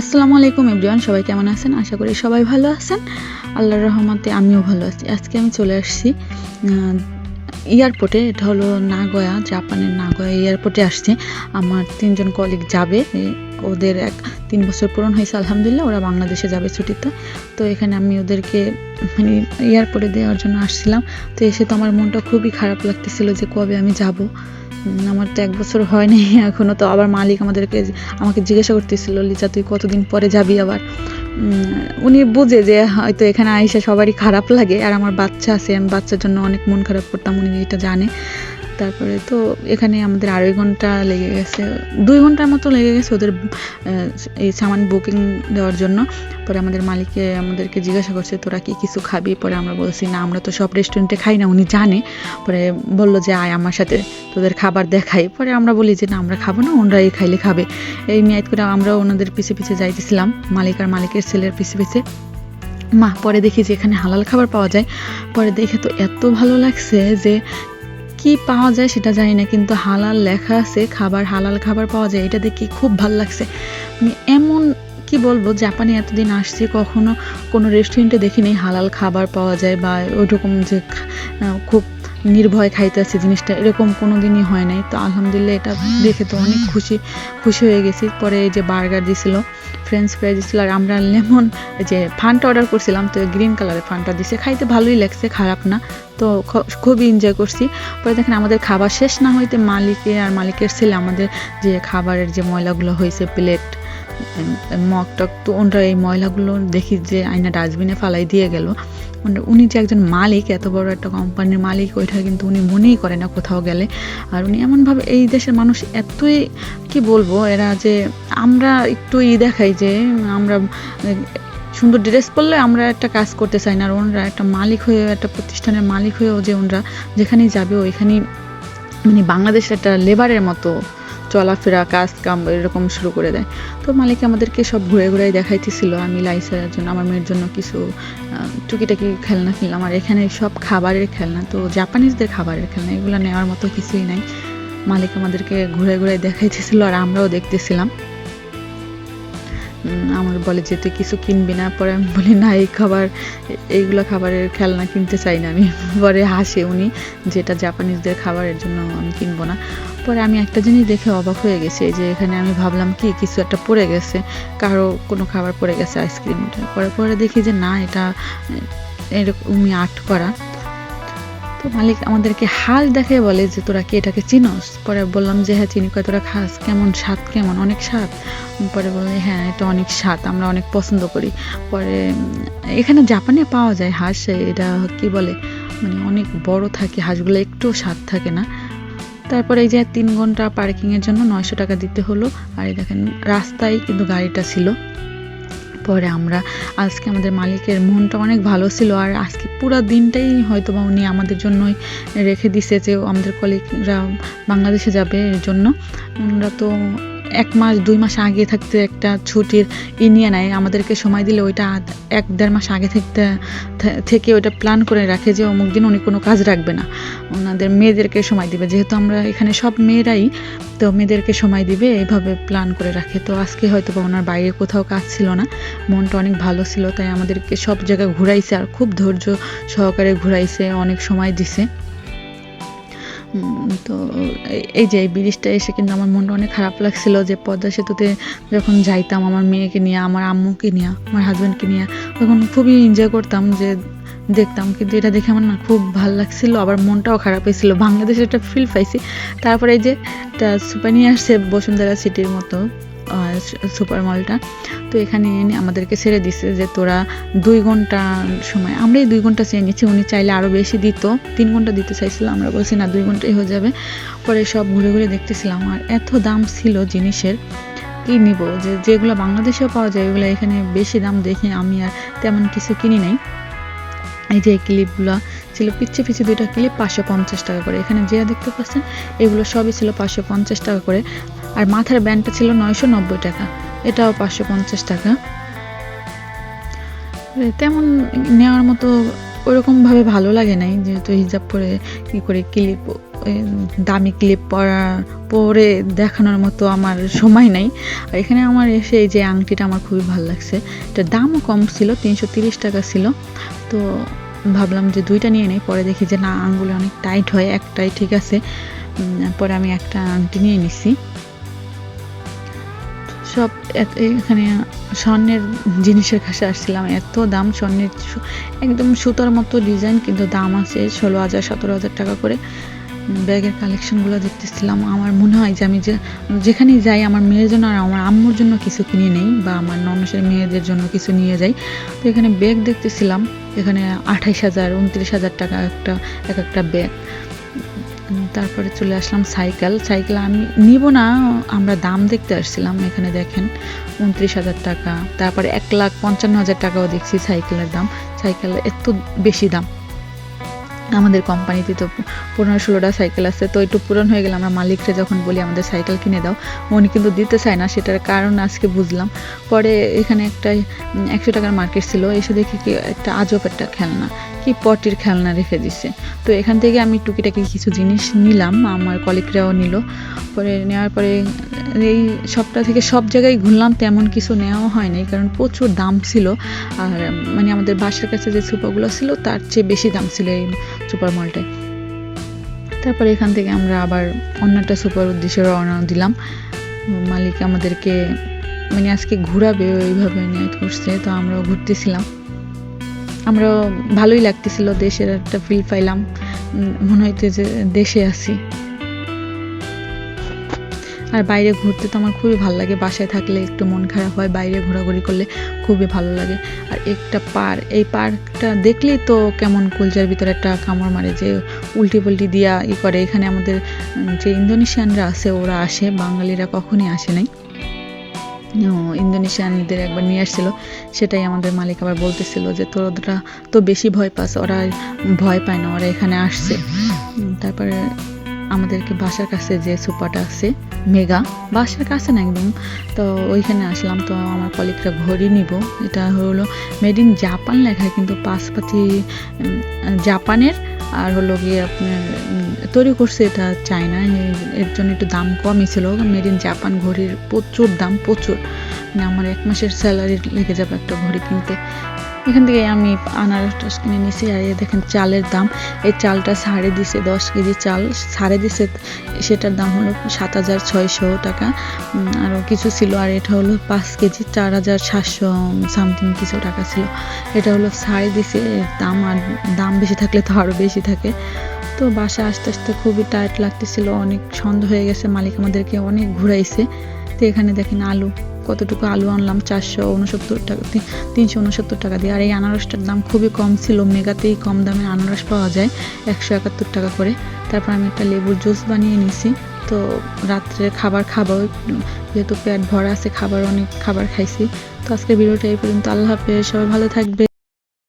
আসসালামু আলাইকুম এভরিওয়ান, সবাই কেমন আছেন? আশা করি সবাই ভালো আছেন। আল্লাহর রহমতে আমিও ভালো আছি। আজকে আমি চলে আসছি এয়ারপোর্টে, এটা হলো নাগয়া, জাপানের নাগয়া এয়ারপোর্টে আসছে। আমার তিনজন কলিগ যাবে ওদের এক তিন বছর পূরণ হয়েছে, আলহামদুলিল্লাহ, ওরা বাংলাদেশে যাবে ছুটিতে। তো এখানে আমি ওদেরকে মানে এয়ারপোর্টে দেওয়ার জন্য আসছিলাম। তো এসে তো আমার মনটা খুবই খারাপ লাগতেছিল যে কবে আমি যাব। আমার তো এক বছর হয়নি এখনও তো আবার মালিক আমাদেরকে আমাকে জিজ্ঞাসা করতেছিল লিজা তুই কতদিন পরে যাবি আবার? উনি বুঝে যে হয়তো এখানে আইসা সবারই খারাপ লাগে, আর আমার বাচ্চা আছে, আমি বাচ্চার জন্য অনেক মন খারাপ করতাম, উনি এটা জানে। তারপরে তো এখানে আমাদের আড়াই ঘণ্টা লেগে গেছে, দুই ঘণ্টার মতো লেগে গেছে ওদের এই সামান বুকিং দেওয়ার জন্য। পরে আমাদের মালিককে, আমাদেরকে জিজ্ঞাসা করছে, তোরা কি কিছু খাবি? পরে আমরা বলছি না, আমরা তো সব রেস্টুরেন্টে খাই না। উনি জানে। পরে বলল যে, আয় আমার সাথে, তোদের খাবার দেখাই। পরে আমরা বলি যে, না, আমরা খাব না, ওনারাই খাইলে খাবে। এই নিয়াত করে আমরা ওনাদের পিছে পিছে যাইতেছিলাম, মালিক আর মালিকের ছেলের পিছে পিছে। মা, পরে দেখি যে, এখানে হালাল খাবার পাওয়া যায়। পরে দেখে তো এত ভালো লাগছে যে, কি পাওয়া যায় সেটা জানি না, কিন্তু হালাল লেখা আছে, খাবার, হালাল খাবার পাওয়া যায়, এটা দেখে খুব ভালো লাগছে। এমন কি বলব, জাপানে এতদিন আসছি, কখনো কোনো রেস্টুরেন্টে দেখিনি হালাল খাবার পাওয়া যায় বা ওইরকম যে খুব নির্ভয় খাইতে আছে জিনিসটা, এরকম কোনো দিনই হয় নাই। তো আলহামদুলিল্লাহ এটা দেখে তো অনেক খুশি খুশি হয়ে গেছি। পরে যে বার্গার দিছিল ফ্রেঞ্চ ফ্রাই দিছিল, আর আমরা লেমন যে ফানটা অর্ডার করছিলাম, তো গ্রিন কালারের ফানটা দিছে। খাইতে ভালোই লাগছে, খারাপ না, তো খুবই এনজয় করছি। পরে দেখেন আমাদের খাবার শেষ না হইতে মালিকে আর মালিকের ছেলে আমাদের যে খাবারের যে ময়লাগুলো হয়েছে প্লেট মগ টক তো ওনরা এই ময়লাগুলো দেখি যে আয়না ডাস্টবিনে ফালাই দিয়ে গেল। মানে উনি যে একজন মালিক, এত বড় একটা কোম্পানির মালিক, ওইটা কিন্তু উনি মনেই করে না কোথাও গেলে। আর উনি এমনভাবে এই দেশের মানুষ এতই, কি বলব, এরা যে আমরা একটু ই দেখাই যে আমরা, সুন্দর ড্রেস পরলে আমরা একটা কাজ করতে চাই না। আর ওনারা একটা মালিক হয়ে, একটা প্রতিষ্ঠানের মালিক হয়েও যে ওনারা যেখানেই যাবে, ওইখানেই মানে বাংলাদেশের একটা লেবারের মতো চলাফেরা কাজ কাম এরকম শুরু করে দেয়। তো মালিক আমাদেরকে সব ঘুরে ঘুরে দেখাইতেছিল, আমি লাইসার জন্য, আমার মেয়ের জন্য কিছু টুকিটাকি খেলনা কিনলাম। আর এখানে সব খাবারের খেলনা, তো জাপানিজদের খাবারের খেলনা, এগুলো নেওয়ার মতো কিছুই নাই। মালিক আমাদেরকে ঘুরে ঘুরে দেখাইতেছিল আর আমরাও দেখতেছিলাম। আমার বলে যে, তুই কিছু কিনবি না? পরে আমি বলি, না, এই খাবার, এইগুলো খাবারের খেলনা কিনতে চাই না। আমি পরে হাসে, উনি, যেটা জাপানিজদের খাবারের জন্য আমি কিনবো না। পরে আমি একটা জিনিস দেখে অবাক হয়ে গেছি, যে এখানে আমি ভাবলাম কি, কিছু একটা পড়ে গেছে, কারও কোনো খাবার পড়ে গেছে আইসক্রিমটা পরে পরে দেখি যে না, এটা এরকমই আর্ট করা। তো মালিক আমাদেরকে হাল দেখে বলে যে, তোরা কি এটাকে চিনোস? পরে বললাম যে হ্যাঁ চিনি। তোরা খাস? কেমন স্বাদ? কেমন? অনেক স্বাদ? পরে বললে হ্যাঁ এটা অনেক স্বাদ, আমরা অনেক পছন্দ করি। পরে, এখানে জাপানে পাওয়া যায় হাঁস, এটা কি বলে মানে অনেক বড় থাকে, হাঁসগুলো একটু স্বাদ থাকে না। তারপরে এই যে তিন ঘণ্টা পার্কিংয়ের জন্য নয়শো টাকা দিতে হলো। আর এই দেখেন, রাস্তায় কিন্তু গাড়িটা ছিল। পরে আমরা, আজকে আমাদের মালিকের মনটা অনেক ভালো ছিল। আর আজকে পুরো দিনটাই হয়তো বা উনি আমাদের জন্যই রেখে দিছে যে, আমাদের কলিগরা বাংলাদেশে যাবে এর জন্য। ওনারা তো এক মাস, দুই মাস আগে থাকতে একটা ছুটির ই নিয়ে নেয়। আমাদেরকে সময় দিলে ওইটা এক, দেড় মাস আগে থাকতে থেকে ওইটা প্ল্যান করে রাখে যে অমুক দিন উনি কোনো কাজ রাখবে না। ওনাদের মেয়েদেরকে সময় দিবে। যেহেতু আমরা এখানে সব মেয়েরাই, তো মেয়েদেরকে সময় দিবে এইভাবে প্ল্যান করে রাখে। তো আজকে হয়তো বা ওনার বাইরে কোথাও কাজ ছিল না। মনটা অনেক ভালো ছিল, তাই আমাদেরকে সব জায়গায় ঘুরাইছে আর খুব ধৈর্য সহকারে ঘুরাইছে, অনেক সময় দিছে। তো এই- যে এই ব্রিজটা এসে কিন্তু আমার মনটা অনেক খারাপ লাগছিল যে পদ্মা সেতুতে যখন যাইতাম আমার মেয়েকে নিয়ে, আমার আম্মুকে নিয়ে, আমার হাজব্যান্ডকে নিয়ে, তখন খুবই এনজয় করতাম যে দেখতাম। কিন্তু এটা দেখে আমার না খুব ভালো লাগছিল, আবার মনটাও খারাপ হয়েছিল। বাংলাদেশে একটা ফিল পাইছি। তারপরে এই যে একটা সুপানি আসছে বসুন্ধরা সিটির মতো। সুপার মলটা। তো এখানে এনে আমাদেরকে ছেড়ে দিছে যে তোরা দুই ঘণ্টা সময়, আমরাই দুই ঘণ্টা চেয়ে নিচ্ছি, উনি চাইলে আরও বেশি দিত। তিন ঘণ্টা দিতে চাইছিল, আমরা বলছি, না, দুই ঘন্টাই হয়ে যাবে। পরে সব ঘুরে ঘুরে দেখতেছিলাম, আর এত দাম ছিল জিনিসের, কি নিব? যে যেগুলো বাংলাদেশেও পাওয়া যায় ওগুলো এখানে বেশি দাম দেখে আমি আর তেমন কিছু কিনি নাই। এই যে ক্লিপগুলো ছিল, পিচ্ছে পিচ্ছে দুইটা ক্লিপ পাঁচশো পঞ্চাশ টাকা করে। এখানে যে দেখতে পাচ্ছেন, এগুলো সবই ছিল পাঁচশো পঞ্চাশ টাকা করে। আর মাথার ব্যান্ডটা ছিল নয়শো নব্বই টাকা, এটাও পাঁচশো পঞ্চাশ টাকা। তেমন নেওয়ার মতো ওরকমভাবে ভালো লাগে নাই, যেহেতু হিজাব পরে কী করে ক্লিপ দামি ক্লিপ পরা, পরে দেখানোর মতো আমার সময় নাই। আর এখানে আমার এসে এই যে আংটিটা আমার খুবই ভালো লাগছে এটার দামও কম ছিল, তিনশো তিরিশ টাকা ছিল। তো ভাবলাম যে দুইটা নিয়ে নেই, পরে দেখি যে না, আঙ্গুলে অনেক টাইট হয়, একটাই ঠিক আছে। পরে আমি একটা আংটি নিয়ে নিছি। সব এখানে স্বর্ণের জিনিসের কাছে আসছিলাম, এত দাম স্বর্ণের একদম সুতার মতো ডিজাইন কিন্তু দাম আছে ষোলো হাজার, সতেরো হাজার টাকা করে। ব্যাগের কালেকশনগুলো দেখতেছিলাম, আমার মনে হয় যে আমি যে, যেখানেই যাই আমার মেয়ের জন্য আর আমার আম্মুর জন্য কিছু কিনে নেই বা আমার ননসের মেয়েদের জন্য কিছু নিয়ে যাই। তো এখানে ব্যাগ দেখতেছিলাম, এখানে আঠাইশ হাজার, উনত্রিশ হাজার টাকা একটা, এক একটা ব্যাগ। তারপরে চলে আসলাম সাইকেল। সাইকেল আমি নিব না, আমরা দাম দেখতে আসছিলাম এখানে দেখেন, উনত্রিশ হাজার টাকা। তারপরে এক লাখ পঞ্চান্ন হাজার টাকাও দেখছি সাইকেলের দাম। সাইকেল এত বেশি দাম। আমাদের কোম্পানিতে তো পনেরো ষোলোটা সাইকেল আছে, তো একটু পূরণ হয়ে গেলে আমরা মালিকরে যখন বলি, আমাদের সাইকেল কিনে দাও। উনি কিন্তু দিতে চায় না, সেটার কারণ আজকে বুঝলাম। পরে এখানে একটা একশো টাকার মার্কেট ছিল, এসে দেখি কি একটা আজব একটা খেলনা। কি পটির খেলনা রেখে দিছে। তো এখান থেকে আমি টুকিটাকি কিছু জিনিস নিলাম, আমার কলিগরাও নিল। পরে নেওয়ার পরে এই সবটা থেকে সব জায়গায় ঘুরলাম, তেমন কিছু নেওয়া হয়নি, কারণ প্রচুর দাম ছিল। আর মানে আমাদের বাসার কাছে যে সুপারগুলো ছিল, তার চেয়ে বেশি দাম ছিল এই সুপার মলটায়। তারপরে এখান থেকে আমরা আবার অন্য একটা সুপার উদ্দেশ্যে রওনা দিলাম। মালিক আমাদেরকে মানে আজকে ঘোরাবে, ওইভাবে নিয়ে করছে, তো আমরাও ঘুরতেছিলাম। আমরা ভালোই লাগতেছিল দেশের একটা ফিল পাইলাম। মনে হইতে যে দেশে আছি। আর বাইরে ঘুরতে তো আমার খুবই ভালো লাগে। বাসায় থাকলে একটু মন খারাপ হয়, বাইরে ঘোরাঘুরি করলে খুবই ভালো লাগে। আর একটা পার্ক, এই পার্কটা দেখলেই তো কেমন কলচার ভিতরে একটা কামড় মারে যে উল্টি পুল্টি দিয়া ই করে। এখানে আমাদের যে ইন্দোনেশিয়ানরা আছে, ওরা আসে। বাঙালিরা কখনই আসে নাই। ইন্দোনেশিয়ানদের একবার নিয়ে আসছিল, সেটাই আমাদের মালিক আবার বলতেছিল যে তোরা তো বেশি ভয় পাস, ওরা ভয় পায় না, ওরা এখানে আসছে। তারপরে আমাদেরকে বাসার কাছে যে সুপারটা আছে, মেগা, বাসার কাছে না একদম, তো ওইখানে আসলাম, তো আমার কলিগরা ঘড়ি নিব, এটা হলো মেড ইন জাপান লেখা, কিন্তু পাশপাতি জাপানের আর হলো গিয়ে আপনার তৈরি করছে এটা চায়না। এর জন্য একটু দাম কমই ছিল। মেড ইন জাপান ঘড়ির প্রচুর দাম, প্রচুর। মানে আমার এক মাসের স্যালারি লেগে যাবে একটা ঘড়ি কিনতে। এখান থেকে আমি আনারস কিনে নিয়েছি আর দেখেন চালের দাম। এই চালটা সাড়ে দিছে, দশ কেজি চাল সাড়ে দিছে। সেটার দাম হলো সাত হাজার ছয়শো টাকা। আরও কিছু ছিল আর এটা হলো পাঁচ কেজি, চার হাজার সাতশো সামথিং কিছু টাকা ছিল। এটা হলো সাড়ে দিছে দাম আর দাম বেশি থাকলে তো আরও বেশি থাকে। তো বাসা আস্তে আস্তে খুবই টায়ার্ড লাগতেছিল, অনেক সন্দেহ হয়ে গেছে, মালিক আমাদেরকে অনেক ঘুরাইছে। তো এখানে দেখেন আলু। কতটুকু আলু আনলাম? চারশো উনসত্তর টাকা তিনশো উনসত্তর টাকা দিয়ে। আর এই আনারসটার দাম খুবই কম ছিল, মেগাতেই কম দামে আনারস পাওয়া যায়, একশো একাত্তর টাকা করে। তারপর আমি একটা লেবুর জুস বানিয়ে নিছি। তো রাত্রে খাবার খাব, যেহেতু পেট ভরা আছে, খাবার অনেক খাবার খাইছি। তো আজকে ভিডিওটা এই পর্যন্ত। আল্লাহ হাফেজ, সবাই ভালো থাকবে